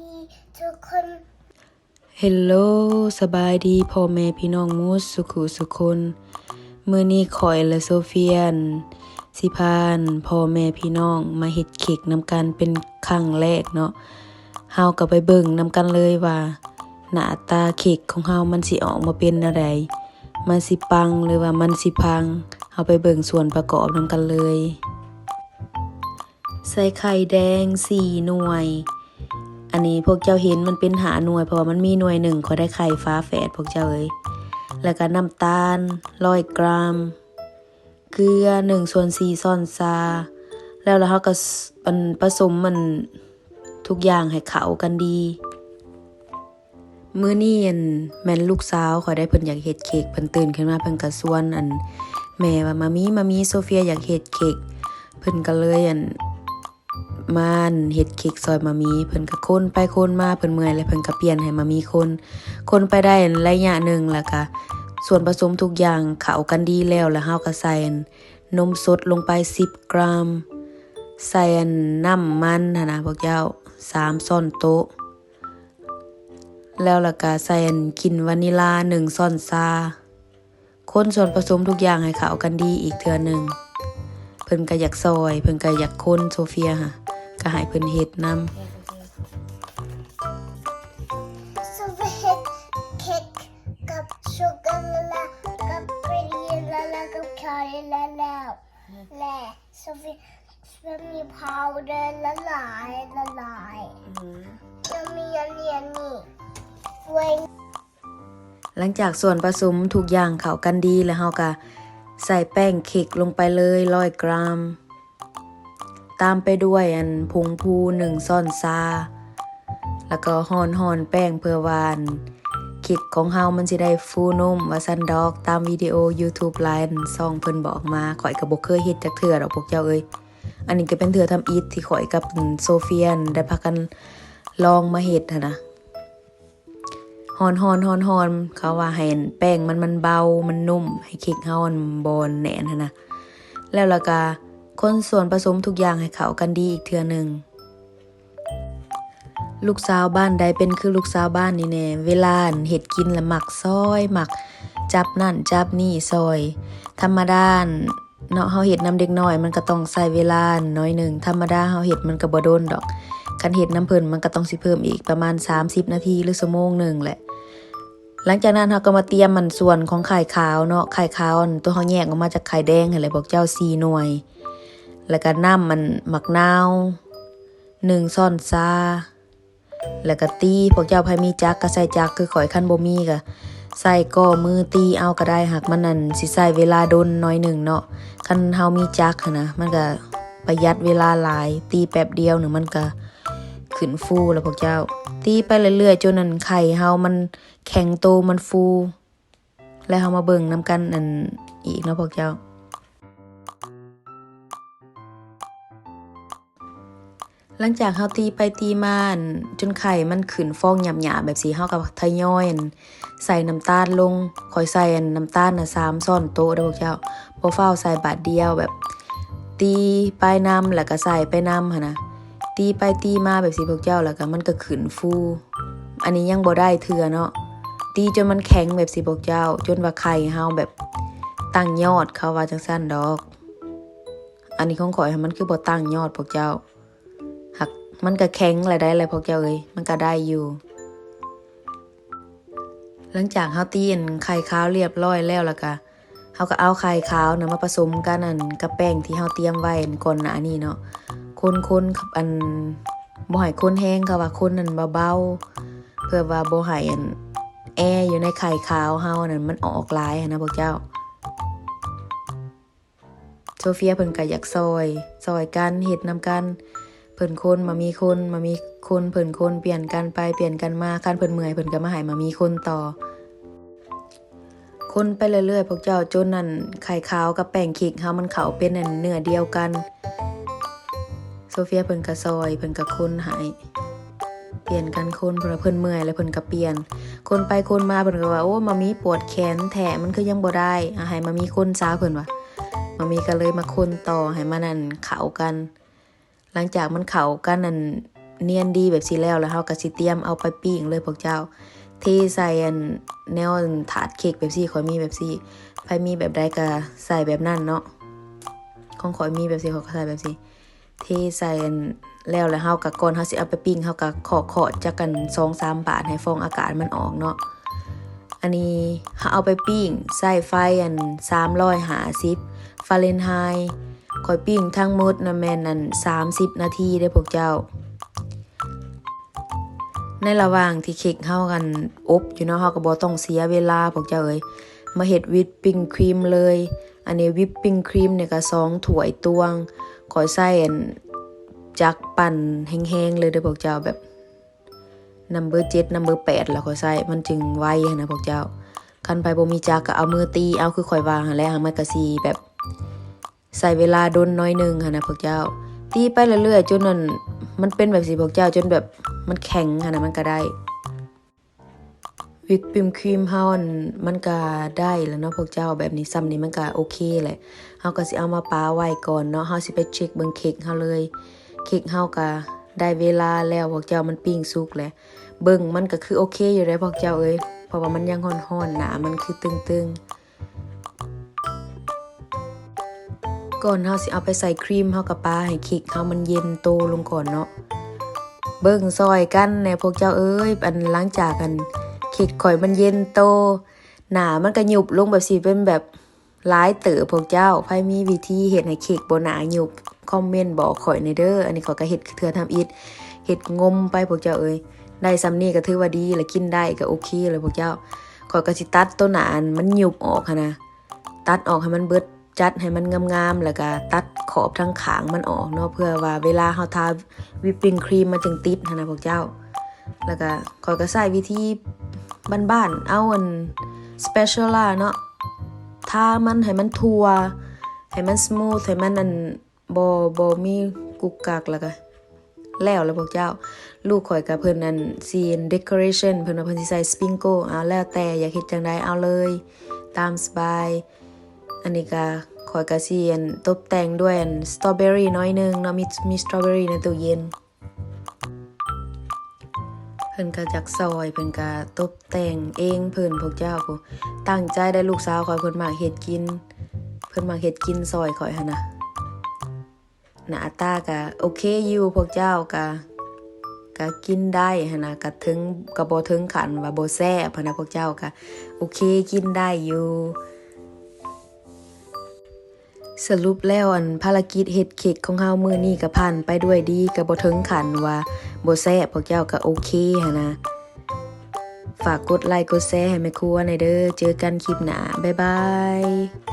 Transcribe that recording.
ดีทุกคนเฮลโลสบายดีพ่อแม่พี่น้องมูสสุขุสุคนมือนี้ข่อยและโซเฟียน สิพานพ่อแม่พี่น้องมาเฮ็ดเค้กนำกันเป็นครั้งแรกเนาะเฮาก็ไปเบิ่งนำกันเลยว่า หน้าตาเค้กของเฮามันสิออกมาเป็นอะไรมันสิปังหรือว่ามันสิพังเฮาไปเบิ่งส่วนประกอบนำกันเลย ใส่ไข่แดง 4 หน่วย อันนี้พวกเจ้าเห็นมันเป็นหาหน่วย เพราะว่ามันมีหน่วยหนึ่งเขาได้ไข่ฟ้าแฝดพวกเจ้าเอ้ยแล้วก็น้ำตาลร้อยกรัม เกลือหนึ่งส่วนสี่ซอนซา แล้วเราก็มันผสมมันทุกอย่างให้เข้ากันดี มื้อนี้อันแม่นลูกสาวขอได้เพิ่นอยากเฮ็ดเค้กเพิ่นตื่นขึ้นมาเพิ่นก็ส่วนอันแม่ว่ามามีมามีโซเฟียอยากเฮ็ดเค้กเพิ่นก็เลยอัน มานเฮ็ดเค้กซอยมามีเพิ่นก็คนไปคนมาเพิ่นเมื่อยแล้วเพิ่นก็เปลี่ยนให้มามีคน คนไปได้ระยะหนึ่งแล้วก็ส่วนผสมทุกอย่างเข้ากันดีแล้วแล้วเฮาก็ใส่นมสดลงไป 10 กรัม ใส่น้ำมันหั่นนะพวกเจ้า3ช้อนโต๊ะ แล้วล่ะก็ใส่กลิ่นวานิลา1ช้อนชาคนส่วนผสมทุกอย่างให้เข้ากันดีอีกเทื่อหนึ่งเพิ่นก็อยากซอย เพิ่นก็อยากคนโซเฟียค่ะ ก็ให้เพิ่นเฮ็ดนำสวีทเค้กกับช็อกโกแลตกับกรีนแล้วแล้วกับไข่แล้วแล้วและสวีทมันมีพาวเดอร์ละลายละลายแล้วมีอันนี้อันนี้เวงหลังจากส่วนผสมทุกอย่างเข้ากันดีแล้วเฮาก็ใส่แป้งเค้กลงไปเลย100กรัม ตามไปด้วยอันผงพู1ซ่อนซา แล้วก็หอนหอนแป้งเพื่อวานค้กของเฮามันสิได้ฟูนุ่มว่าซันดอกตามวิดีโอ YouTube ไลน์ซองเพิ่นบอกมาข่อยก็บ่เคยเฮ็ดจักเทื่อดอกพวกเจ้าเอ้ยอันนี้ก็เป็นเทื่อทำอีทที่ข่อยกับโซเฟียนได้พากันลองมาเฮ็ดนะฮอนฮอนฮอนฮอนเขาว่าให้แป้งมันมันเบามันนุ่ม ให้เค้กเฮามันบอนแหนนหั้นนะแล้วแล้วก็ คนส่วนผสมทุกอย่างให้เข้ากันดีอีกเทื่อหนึ่งลูกสาวบ้านใดเป็นคือลูกสาวบ้านนี่แน่เวลาเห็ดกินละหมักซอยหมัก จับนั่นจับนี่ซอย ธรรมดาเนาะเฮาเห็ดน้ำเด็กน้อย มันก็ต้องใส่เวลาน้อยหนึ่งธรรมดาเฮาเห็ดมันก็บ่โดนดอกคันเห็ดน้ำเพิ่นมันก็ต้องสิเพิ่มอีกประมาณ 30 นาทีหรือชั่วโมงหนึ่งแหละ หลังจากนั้นเราก็มาเตรียมมันส่วนของไข่ขาวเนาะไข่ขาวตัวเขาแยกออกมาจากไข่แดงอะไรบอกเจ้าซีหน่วย แล้วก็น้ำมันหมักนาวหนึ่งซ่อนซาแล้วก็ตีพวกเจ้าไผมีจักก็ใส่จักคือข่อยคันบ่มีก็ใส่ก็มือตีเอาก็ได้หากมันนั่นสิใส่เวลาดนน้อยหนึ่งเนาะคันเฮามีจักนะมันก็ประหยัดเวลาหลายตีแป๊บเดียวหนึ่งมันก็ขึ้นฟูแล้วพวกเจ้า ตีไปเรื่อยๆจนนั่นไข่เฮามันแข็งโตมันฟู แล้วเฮามาเบิ่งนํกันนั่นอีกเนาะพวกเจ้า หลังจากเฮาตีไปตีมานจนไข่มันขึ้นฟองหยาบๆแบบสีเฮากับทยอยใส่น้ำตาลลงคอยใส่น้ำตาลน่ะ3ช้อนโต๊ะเด้อพวกเจ้าบ่ฟ้าใส่บาทเดียวแบบ ตีไปนำแล้วก็ใส่ไปนำหั่นะตีไปตีมาแบบสีพวกเจ้าแล้วก็มันก็ขึ้นฟู อันนี้ยังบ่ได้เทื่อเนาะตีจนมันแข็งแบบสีพวกเจ้า จนว่าไข่เฮาแบบตั้งยอดเขาว่าจังซั่นดอก อันนี้ของข่อยมันคือบ่ตั้งยอดพวกเจ้า มันก็แข็งอะไรได้อะไรพวกเจ้าเอ้ยมันก็ได้อยู่ หลังจากเฮาตีนไข่ขาวเรียบร้อยแล้วล้วก็เฮาก็เอาไข่ขาวนะมาผสมกันอันกับแป้งที่เฮาเตรียมไว้อันก่อนหน้านี้เนาะคนๆกับอันบ่ให้คนแห้งก็ว่าคนนั่นเบาๆเพื่อว่าบ่ให้อันแอร์อยู่ในไข่ขาวเฮานั่นมันออกหลายนะพวกเจ้าโซเฟียเพิ่นก็อยากซอย ซอยกันเฮ็ดนํกัน เพิ่นคนมามีคนมามีคนเพิ่นคนเปลี่ยนกันไปเปลี่ยนกันมาคันเพิ่นเมื่อยเพิ่นก็มาให้มามีคนต่อ คนไปเรื่อยๆพวกเจ้าจนนั่นไข่ขาวกับแป้งเค้กเฮามันเขาเป็นอันเนื้อเดียวกัน โซเฟียเพิ่นก็ซอยเพิ่นก็คนให้เปลี่ยนกันคนเพิ่นเพิ่นเมื่อยแล้วเพิ่นก็เปลี่ยน คนไปคนมาเพิ่นก็ว่าโอ้มามีปวดแขนแถมันคือยังบ่ได้อะให้มามีคนซาเพิ่นว่ามามีก็เลยมาคนต่อให้มันนั่นเขากัน หลังจากมันเข้ากันนั่นเนียนดีแบบสิแล้วแล้วเฮาก็สิเตรียมเอาไปปิ้งเลยพวกเจ้าเทใส่อันแนวถาดเค้กแบบซี่ขอยมีแบบซี่ไผมีแบบใดก็ใส่แบบนั้นเนาะของขอยมีแบบซี่ขอยก็ใส่แบบซี่เทใส่อันแล้วแล้วเฮาก็ก่อนเฮาสิเอาไปปิ้งเฮาก็เคาะๆจักกัน2-3บาทให้ฟองอากาศมันออกเนาะอันนี้เขาเอาไปปิ้งใส่ไฟอันสามร้อยหาสิบฟาเรนไฮต์ คอยปิ้งทั้งหมดนะแม่นนั่นสามสิบนาทีได้พวกเจ้า ในระหว่างที่เค้กเข้ากันอบอยู่เนาะเฮาก็บ่ต้องเสียเวลาพวกเจ้าเอ้ยมาเฮ็ดวิปปิ้งครีมเลย อันนี้วิปปิ้งครีมเนี่ยก็สองถ้วยตวงคอยใส่อันจักปั่นแห้งๆเลยเด้อพวกเจ้าแบบนัมเบอร์เจ็ดนัมเบอร์แปดแล้วค่อยใส่มันจึงไวนะพวกเจ้า คันไปบ่มีจักก็เอามือตีเอาคือข่อยวางแล้วมันก็สิแบบ ใส่เวลาดนน้อยหนึ่งหั้นะพวกเจ้า ตีไปเรื่อยๆจนนั่นมันเป็นแบบสิพวกเจ้าจนแบบมันแข็งหั้นะมันก็ได้ วิปปิ้งครีมเฮาอันมันก็ได้แล้วเนาะพวกเจ้าแบบนี้ซ้ำนี้มันก็โอเคแหละเฮาก็สิเอามาปาไว้ก่อนเนาะเฮาสิไปเช็คเบิ่งเค้กเฮาเลยเค้กเฮาก็ได้เวลาแล้วพวกเจ้ามันปิ้งสุกแล้วเบิ่งมันก็คือโอเคอยู่ได้พวกเจ้าเอ้ยเพราะว่ามันยังห่อนๆหนามันคือตึงๆ ก่อนเฮาสิเอาไปใส่ครีมเฮากับปาให้ค้กเฮามันเย็นโตลงก่อนเนาะเบิ่งซอยกันแน่พวกเจ้าเอ้ยอันหลังจากกันค้กข่อยมันเย็นโต หนามันก็หยุบลงแบบสิเป็นแบบหลายเต๋อพวกเจ้าไผมีวิธีเฮ็ดให้เค้กบ่หนาหยุบคอมเมนต์บอกข่อยในเด้ออันนี้ข่อยก็เฮ็ดเทื่อทำอิฐเฮ็ดงมไปพวกเจ้าเอ้ยได้ซ้ำนี่ก็ถือว่าดีแล้วกินได้ก็โอเคเลยพวกเจ้าข่อยก็สิตัดต้นหนานมันหยุบออกหั้นนะตัดออกให้มันเบิด จัดให้มันงามๆแล้วก็ตัดขอบทั้งขางมันออกเนาะเพื่อว่าเวลาเฮาทาวิปปิ้งครีมมันจึงติดนะพวกเจ้า แล้วก็ข่อยก็ใช้วิธีบ้านๆเอาอันสเปเชียลเนาะทามันให้มันทัวให้มันสมูทให้มันอันบ่บ่มีกุกกักแล้วก็แล้วแล้วพวกเจ้า ลูกข่อยกับเพิ่นนั่นซีนเดคอเรชันเพิ่นว่าเพิ่นสิใส่สปริงเกิลเอาแล้วแต่อยากเฮ็ดจังใดเอาเลย ตามสบาย อันนี้ก็ข่อยก็สิอันตกแต่งด้วยสตรอเบอรี่น้อยหนึงเนาะมีมีสตรอเบอรี่ในตู้เย็นเพิ่นก็จักซอยเพิ่นก็ตกแต่งเองเพิ่นพวกเจ้าผู้ตั้งใจได้ลูกสาวข่อยเพิ่นมาเฮ็ดกิน เพิ่นมาเฮ็ดกินซอยข่อยหั่นนะหน้าตาก็โอเคอยู่พวกเจ้าก็ก็กินได้หั่นนะก็ถึงก็บ่ถึงขันว่าบ่แซ่บหั่นนะพวกเจ้าก็โอเคกินได้อยู่ สรุปแล้วอันภารกิจเฮ็ดเค้กของเฮามื้อนี้ก็ผ่านไปด้วยดีก็บ่ถึงขันว่าบ่แซ่บพวกเจ้าก็โอเคหันนะ ฝากกดไลค์กดแชร์ให้แม่ครัวในเด้อเจอกันคลิปหน้าบ๊ายบาย